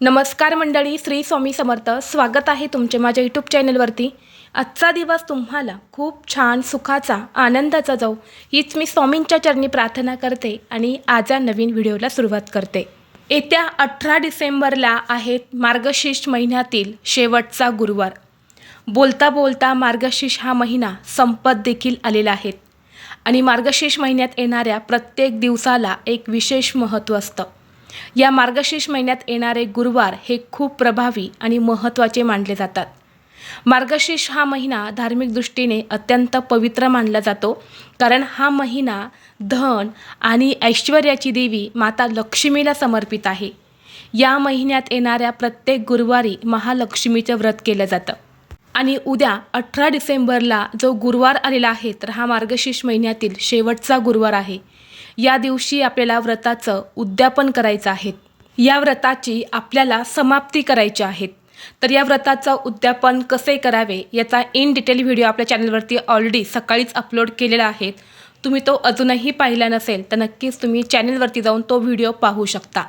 नमस्कार मंडळी श्री स्वामी समर्थ. स्वागत आहे तुमचे माझ्या यूट्यूब चॅनलवरती आजचा दिवस तुम्हाला खूप छान सुखाचा आनंदाचा जाऊ हीच मी स्वामींच्या चरणी प्रार्थना करते आणि आज या नवीन व्हिडिओला सुरुवात करते. येत्या अठरा डिसेंबरला आहेत मार्गशीर्ष महिन्यातील शेवटचा गुरुवार. बोलता बोलता मार्गशीर्ष हा महिना संपत देखील आलेला आहे. आणि मार्गशीर्ष महिन्यात येणाऱ्या प्रत्येक दिवसाला एक विशेष महत्त्व असतं. या मार्गशीर्ष महिन्यात येणारे गुरुवार हे खूप प्रभावी आणि महत्त्वाचे मानले जातात. मार्गशीर्ष हा महिना धार्मिक दृष्टीने अत्यंत पवित्र मानला जातो कारण हा महिना धन आणि ऐश्वर्याची देवी माता लक्ष्मीला समर्पित आहे. या महिन्यात येणाऱ्या प्रत्येक गुरुवारी महालक्ष्मीचं व्रत केलं जातं. आणि उद्या अठरा डिसेंबरला जो गुरुवार आलेला आहे तर हा मार्गशीर्ष महिन्यातील शेवटचा गुरुवार आहे. या दिवशी आपल्याला व्रताचं उद्यापन करायचं आहे. या व्रताची आपल्याला समाप्ती करायची आहेत तर या व्रताचं उद्यापन कसे करावे याचा इन डिटेल व्हिडिओ आपल्या चॅनलवरती ऑलरेडी सकाळीच अपलोड केलेला आहे. तुम्ही तो अजूनही पाहिला नसेल तर नक्कीच तुम्ही चॅनलवरती जाऊन तो व्हिडिओ पाहू शकता.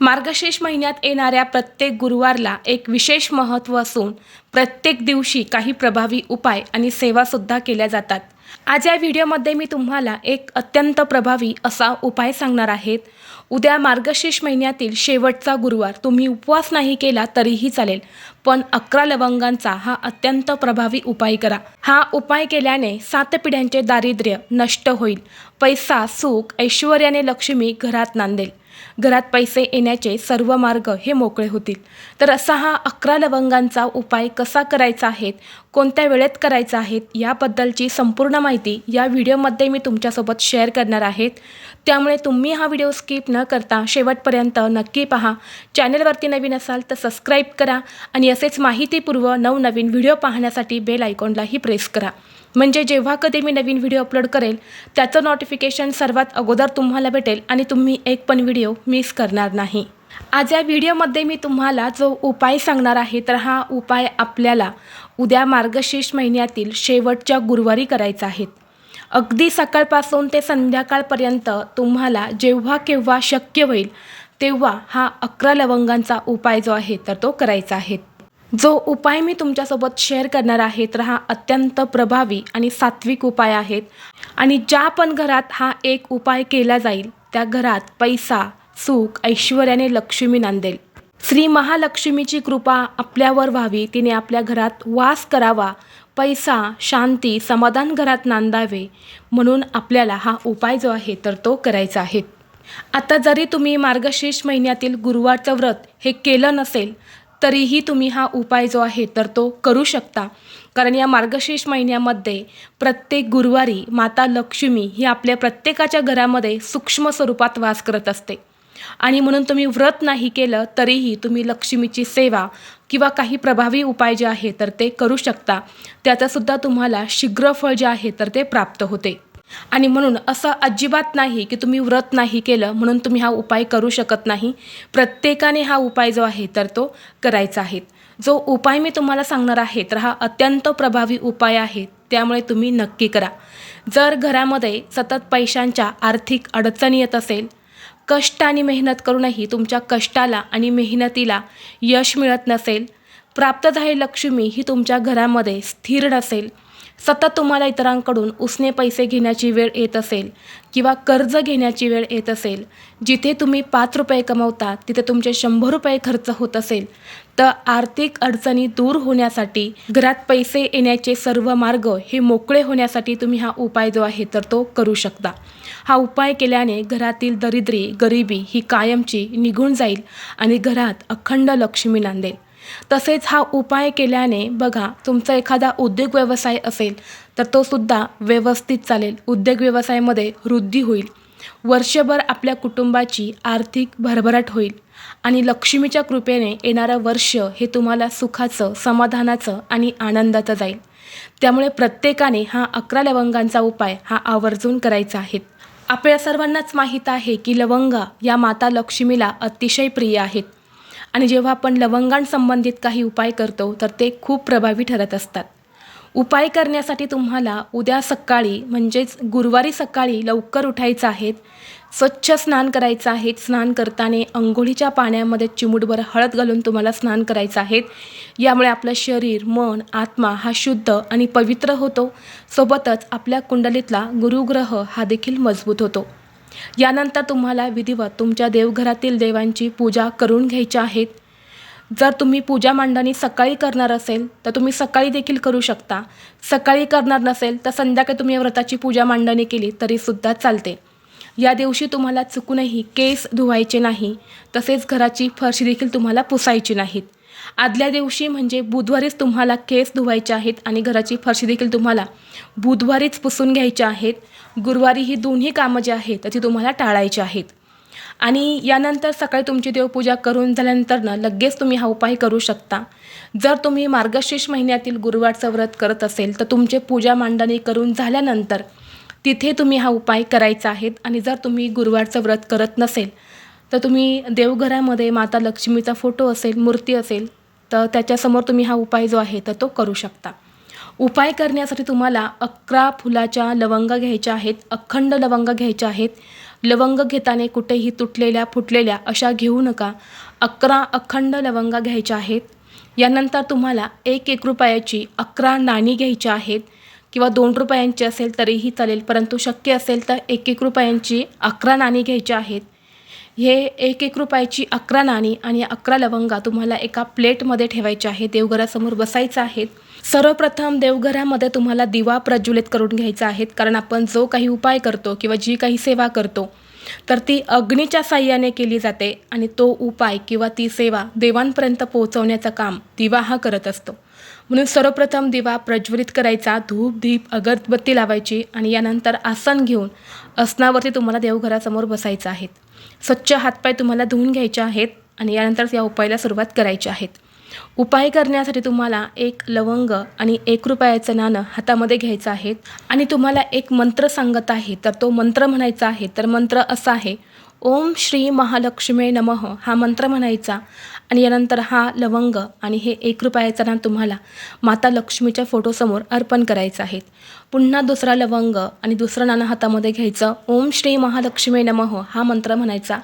मार्गशीर्ष महिन्यात येणाऱ्या प्रत्येक गुरुवारला एक विशेष महत्त्व असून प्रत्येक दिवशी काही प्रभावी उपाय आणि सेवासुद्धा केल्या जातात. आज या व्हिडिओमध्ये मी तुम्हाला एक अत्यंत प्रभावी असा उपाय सांगणार आहेत उद्या मार्गशीर्ष महिन्यातील शेवटचा गुरुवार. तुम्ही उपवास नाही केला तरीही चालेल पण अकरा लवंगांचा हा अत्यंत प्रभावी उपाय करा. हा उपाय केल्याने सात पिढ्यांचे दारिद्र्य नष्ट होईल. पैसा सुख ऐश्वर्याने लक्ष्मी घरात नांदेल. घरात पैसे येण्याचे सर्व मार्ग हे मोकळे होतील. तर असा हा अकरा लवंगांचा उपाय कसा करायचा आहे कोणत्या वेळेत करायचा आहे याबद्दलची संपूर्ण माहिती या व्हिडिओमध्ये मी तुमच्यासोबत शेअर करणार आहेत त्यामुळे तुम्ही हा व्हिडिओ स्किप न करता शेवटपर्यंत नक्की पहा. चॅनलवरती नवीन असाल तर सबस्क्राईब करा आणि असेच माहितीपूर्व नवनवीन व्हिडिओ पाहण्यासाठी बेल आयकॉनलाही प्रेस करा. म्हणजे जेव्हा कधी मी नवीन व्हिडिओ अपलोड करेल त्याचं नोटिफिकेशन सर्वात अगोदर तुम्हाला भेटेल आणि तुम्ही एक पण व्हिडिओ मिस करणार नाही. आज या व्हिडिओमध्ये मी तुम्हाला जो उपाय सांगणार आहे तर हा उपाय आपल्याला उद्या मार्गशीर्ष महिन्यातील शेवटच्या गुरुवारी करायचा आहे. अगदी सकाळपासून ते संध्याकाळपर्यंत तुम्हाला जेव्हा केव्हा शक्य होईल तेव्हा हा अकरा लवंगांचा उपाय जो आहे तर तो करायचा आहे. जो उपाय मी तुमच्यासोबत शेअर करणार आहे तर हा अत्यंत प्रभावी आणि सात्विक उपाय आहेत आणि ज्या पण घरात हा एक उपाय केला जाईल त्या घरात पैसा सुख ऐश्वर्याने लक्ष्मी नांदेल. श्री महालक्ष्मीची कृपा आपल्यावर व्हावी तिने आपल्या घरात वास करावा पैसा शांती समाधान घरात नांदावे म्हणून आपल्याला हा उपाय जो आहे तर तो करायचा आहे. आता जरी तुम्ही मार्गशीर्ष महिन्यातील गुरुवारचं व्रत हे केलं नसेल तरीही तुम्ही हा उपाय जो आहे तर तो करू शकता. कारण या मार्गशीर्ष महिन्यामध्ये प्रत्येक गुरुवारी माता लक्ष्मी ही आपल्या प्रत्येकाच्या घरामध्ये सूक्ष्म स्वरूपात वास करत असते. आणि म्हणून तुम्ही व्रत नाही केलं तरीही तुम्ही लक्ष्मीची सेवा किंवा काही प्रभावी उपाय जे आहे तर ते करू शकता. त्याचंसुद्धा तुम्हाला शीघ्र फळ जे आहे तर ते प्राप्त होते. आणि म्हणून असं अजिबात नाही की तुम्ही व्रत नाही केलं म्हणून तुम्ही हा उपाय करू शकत नाही. प्रत्येकाने हा उपाय जो आहे तर तो करायचा आहे. जो उपाय मी तुम्हाला सांगणार आहे तर हा अत्यंत प्रभावी उपाय आहे. त्यामुळे तुम्ही नक्की करा. जर घरामध्ये सतत पैशांच्या आर्थिक अडचणी येत असेल कष्ट आणि मेहनत करूनही तुमच्या कष्टाला आणि मेहनतीला यश मिळत नसेल प्राप्त झालेली लक्ष्मी ही तुमच्या घरामध्ये स्थिर नसेल सतत तुम्हाला इतरांकडून उसने पैसे घेण्याची वेळ येत असेल किंवा कर्ज घेण्याची वेळ येत असेल जिथे तुम्ही पाच रुपये कमवता तिथे तुमचे शंभर रुपये खर्च होत असेल तर आर्थिक अडचणी दूर होण्यासाठी घरात पैसे येण्याचे सर्व मार्ग हे मोकळे होण्यासाठी तुम्ही हा उपाय जो आहे तर तो करू शकता. हा उपाय केल्याने घरातील दरिद्री गरिबी ही कायमची निघून जाईल आणि घरात अखंड लक्ष्मी नांदेल. तसेच हा उपाय केल्याने बघा तुमचा एखादा उद्योग व्यवसाय असेल तर तो सुद्धा व्यवस्थित चालेल. उद्योग व्यवसायामध्ये वृद्धी होईल. वर्षभर आपल्या कुटुंबाची आर्थिक भरभराट होईल आणि लक्ष्मीच्या कृपेने येणारं वर्ष हे तुम्हाला सुखाचं समाधानाचं आणि आनंदाचं जाईल. त्यामुळे प्रत्येकाने हा अकरा लवंगांचा उपाय हा आवर्जून करायचा आहे. आपल्या सर्वांनाच माहीत आहे की लवंगा या माता लक्ष्मीला अतिशय प्रिय आहेत. आणि जेव्हा आपण लवंगांसंबंधित काही उपाय करतो तर ते खूप प्रभावी ठरत असतात. उपाय करण्यासाठी तुम्हाला उद्या सकाळी म्हणजेच गुरुवारी सकाळी लवकर उठायचं आहे स्वच्छ स्नान करायचं आहे स्नान करताना अंघोळीच्या पाण्यामध्ये चिमूटभर हळद घालून तुम्हाला स्नान करायचं आहे. यामुळे आपलं शरीर मन आत्मा हा शुद्ध आणि पवित्र होतो. सोबतच आपल्या कुंडलीतला गुरुग्रह हा देखील मजबूत होतो. यानंतर तुम्हाला विधिवत तुमच्या देवघरातील देवांची पूजा करून घ्यायच्या आहेत जर तुम्ही पूजा मांडणी सकाळी करणार असेल तर तुम्ही सकाळी देखील करू शकता. सकाळी करणार नसेल तर संध्याकाळी तुम्ही या व्रताची पूजा मांडणी केली तरीसुद्धा चालते. या दिवशी तुम्हाला चुकूनही केस धुवायचे नाही. तसेच घराची फरशी देखील तुम्हाला पुसायची नाहीत. आदल्या दिवशी म्हणजे बुधवारीच तुम्हाला केस धुवायचे आहेत आणि घराची फरशी देखील तुम्हाला बुधवारीच पुसून घ्यायची आहेत. गुरुवारी ही दोन्ही कामं जी आहेत ती तुम्हाला टाळायची आहेत. आणि यानंतर सकाळी तुमची देवपूजा करून झाल्यानंतरनं लगेच तुम्ही हा उपाय करू शकता. जर तुम्ही मार्गशीर्ष महिन्यातील गुरुवारचं व्रत करत असेल तर तुमचे पूजा मांडणी करून झाल्यानंतर तिथे तुम्ही हा उपाय करायचा आहे आणि जर तुम्ही गुरुवारचं व्रत करत नसेल तर तुम्ही देवघरामध्ये माता लक्ष्मीचा फोटो असेल मूर्ती असेल तर त्याच्यासमोर तुम्ही हा उपाय जो आहे तर तो करू शकता. उपाय करण्यासाठी तुम्हाला अकरा फुलाच्या लवंगा घ्यायच्या आहेत अखंड लवंग घ्यायच्या आहेत. लवंग घेताना कुठेही तुटलेल्या फुटलेल्या अशा घेऊ नका. अकरा अखंड लवंगा घ्यायच्या आहेत. यानंतर तुम्हाला एक एक रुपयाची अकरा नाणी घ्यायची आहेत. किंवा दोन रुपयांची असेल तरीही चालेल परंतु शक्य असेल तर एक एक रुपयांची अकरा नाणी घ्यायची आहेत. हे एक एक रुपयाची अकरा नाणी आणि अकरा लवंगा तुम्हाला एका प्लेटमध्ये ठेवायचे आहे. देवघरासमोर बसायचं आहेत सर्वप्रथम देवघरामध्ये तुम्हाला दिवा प्रज्वलित करून घ्यायचा आहे. कारण आपण जो काही उपाय करतो किंवा जी काही सेवा करतो तर ती अग्नीच्या साह्याने केली जाते आणि तो उपाय किंवा ती सेवा देवांपर्यंत पोहोचवण्याचं काम दिवा हा करत असतो. म्हणून सर्वप्रथम दिवा प्रज्वलित करायचा धूप दीप अगरबत्ती लावायची आणि यानंतर आसन घेऊन आसनावरती तुम्हाला देवघरासमोर बसायचं आहे. स्वच्छ हातपाय तुम्हाला धुवून घ्यायचे आहेत आणि यानंतरच या उपायाला सुरुवात करायची आहेत. उपाय करण्यासाठी तुम्हाला एक लवंग आणि एक रुपयाचं नाणं हातामध्ये घ्यायचं आहे आणि तुम्हाला एक मंत्र सांगत आहे तर तो मंत्र म्हणायचा आहे तर मंत्र असा आहे ओम श्री महालक्ष्मी नमः हा मंत्र म्हणायचा. आणि यानंतर हा लवंग आणि हे एक रुपयाचा ना तुम्हाला माता लक्ष्मीच्या फोटोसमोर अर्पण करायचं आहेत पुन्हा दुसरा लवंग आणि दुसरं नाणं हातामध्ये घ्यायचं. ओम श्री महालक्ष्मी नमः हा मंत्र म्हणायचा.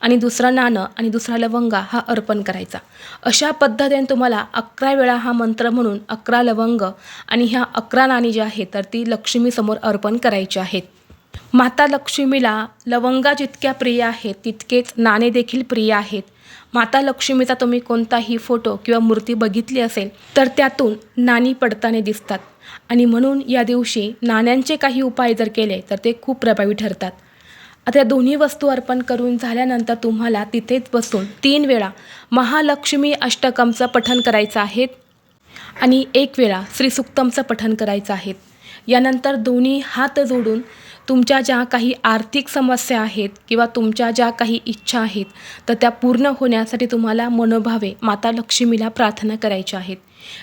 आणि दुसरा नाणं आणि दुसरा लवंगा हा अर्पण करायचा. अशा पद्धतीने तुम्हाला अकरा वेळा हा मंत्र म्हणून अकरा लवंग आणि ह्या अकरा नाणी जी आहेत तर ती लक्ष्मीसमोर अर्पण करायची आहेत. माता लक्ष्मीला लवंगा जितक्या प्रिय आहेत तितकेच नाणे देखील प्रिय आहेत. माता लक्ष्मीचा तुम्ही कोणताही फोटो किंवा मूर्ती बघितली असेल तर त्यातून नाणी पडताना दिसतात. आणि म्हणून या दिवशी नाण्यांचे काही उपाय जर केले तर ते खूप प्रभावी ठरतात. आता या दोन्ही वस्तू अर्पण करून झाल्यानंतर तुम्हाला तिथेच बसून तीन वेळा महालक्ष्मी अष्टकमचं पठण करायचं आहे आणि एक वेळा श्रीसुक्तमचं पठण करायचं आहे. यानंतर दोन्ही हात जोडून तुमच्या ज्या काही आर्थिक समस्या आहेत किंवा तुमच्या ज्या काही इच्छा आहेत तर त्या पूर्ण होण्यासाठी तुम्हाला मनोभावे माता लक्ष्मीला प्रार्थना करायच्या आहेत.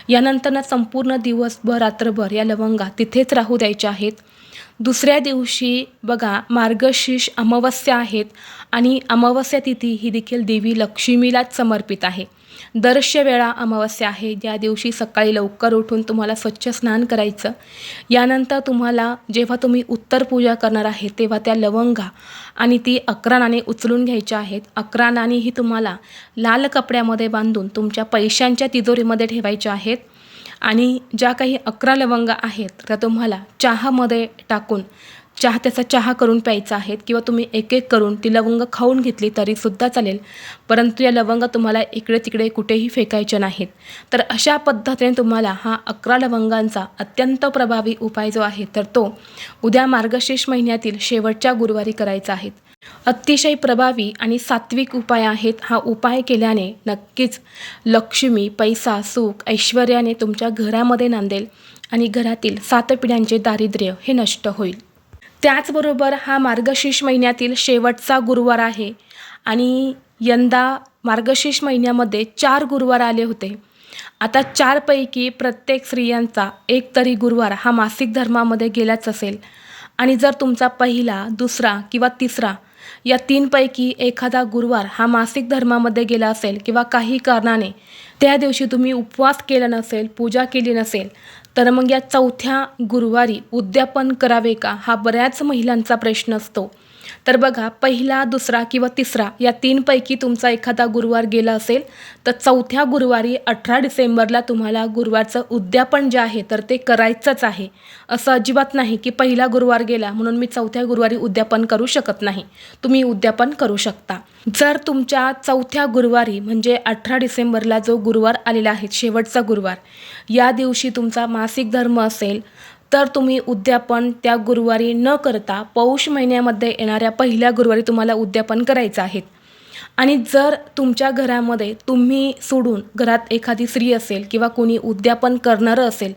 यानंतरनं संपूर्ण दिवसभर रात्रभर या लवंगा तिथेच राहू द्यायच्या आहेत. दुसऱ्या दिवशी बघा मार्गशीर्ष अमावस्या आहेत आणि अमावस्या तिथी ही देखील देवी लक्ष्मीलाच समर्पित आहे. दर्श वेळा अमावस्या आहे. ज्या दिवशी सकाळी लवकर उठून तुम्हाला स्वच्छ स्नान करायचं यानंतर तुम्हाला जेव्हा तुम्ही उत्तर पूजा करणार आहे तेव्हा त्या लवंगा आणि ती अकरा नाणी उचलून घ्यायच्या आहेत. अकरा नाणी ही तुम्हाला लाल कपड्यामध्ये बांधून तुमच्या पैशांच्या तिजोरीमध्ये ठेवायच्या आहेत. आणि ज्या काही अकरा लवंगा आहेत त्या तुम्हाला चहामध्ये टाकून चहा त्याचा चहा करून प्यायचा आहे किंवा तुम्ही एक एक करून ती लवंग खाऊन घेतली तरीसुद्धा चालेल. परंतु या लवंग तुम्हाला इकडे तिकडे कुठेही फेकायच्या नाहीत. तर अशा पद्धतीने तुम्हाला हा अकरा लवंगांचा अत्यंत प्रभावी उपाय जो आहे तर तो उद्या मार्गशीर्ष महिन्यातील शेवटच्या गुरुवारी करायचा आहे. अतिशय प्रभावी आणि सात्विक उपाय आहेत. हा उपाय केल्याने नक्कीच लक्ष्मी पैसा सुख ऐश्वर्याने तुमच्या घरामध्ये नांदेल आणि घरातील सात पिढ्यांचे दारिद्र्य हे नष्ट होईल. त्याचबरोबर हा मार्गशीर्ष महिन्यातील शेवटचा गुरुवार आहे. आणि यंदा मार्गशीर्ष महिन्यामध्ये चार गुरुवार आले होते. आता चारपैकी प्रत्येक स्त्रियांचा एक तरी गुरुवार हा मासिक धर्मामध्ये गेलाच असेल. आणि जर तुमचा पहिला दुसरा किंवा तिसरा या तीनपैकी एखादा गुरुवार हा मासिक धर्मामध्ये गेला असेल किंवा काही कारणाने त्या दिवशी तुम्ही उपवास केला नसेल पूजा केली नसेल तर मग या चौथ्या गुरुवारी उद्यापन करावे का? हा बऱ्याच महिलांचा प्रश्न असतो. तर बघा पहिला दुसरा किंवा तिसरा या तीनपैकी तुमचा एखादा गुरुवार गेला असेल तर चौथ्या गुरुवारी अठरा डिसेंबरला तुम्हाला गुरुवारचं उद्यापन जे आहे तर ते करायचंच आहे. असं अजिबात नाही की पहिला गुरुवार गेला म्हणून मी चौथ्या गुरुवारी उद्यापन करू शकत नाही. तुम्ही उद्यापन करू शकता. जर तुमच्या चौथ्या गुरुवारी म्हणजे अठरा डिसेंबरला जो गुरुवार आलेला आहे शेवटचा गुरुवार या दिवशी तुमचा मासिक धर्म असेल तर तुम्ही उद्यापन त्या गुरुवारी न करता पौष महिन्यामध्ये येणाऱ्या पहिल्या गुरुवारी तुम्हाला उद्यापन करायचं आहे. आणि जर तुमच्या घरामध्ये तुम्ही सोडून घरात एखादी स्त्री असेल किंवा कोणी उद्यापन करणारं असेल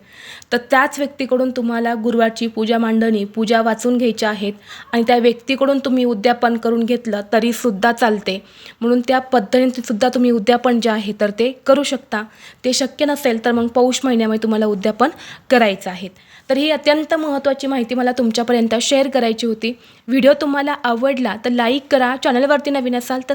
तर त्याच व्यक्तीकडून तुम्हाला गुरुवारची पूजा मांडणी पूजा वाचून घ्यायच्या आहेत आणि त्या व्यक्तीकडून तुम्ही उद्यापन करून घेतलं तरीसुद्धा चालते. म्हणून त्या पद्धतीने सुद्धा तुम्ही उद्यापन जे आहे तर ते करू शकता. ते शक्य नसेल तर मग पौष महिन्यामध्ये तुम्हाला उद्यापन करायचं आहे. तर ही अत्यंत महत्त्वाची माहिती मला तुमच्यापर्यंत शेअर करायची होती. व्हिडिओ तुम्हाला आवडला तर लाईक करा. चॅनलवरती नवीन असाल तर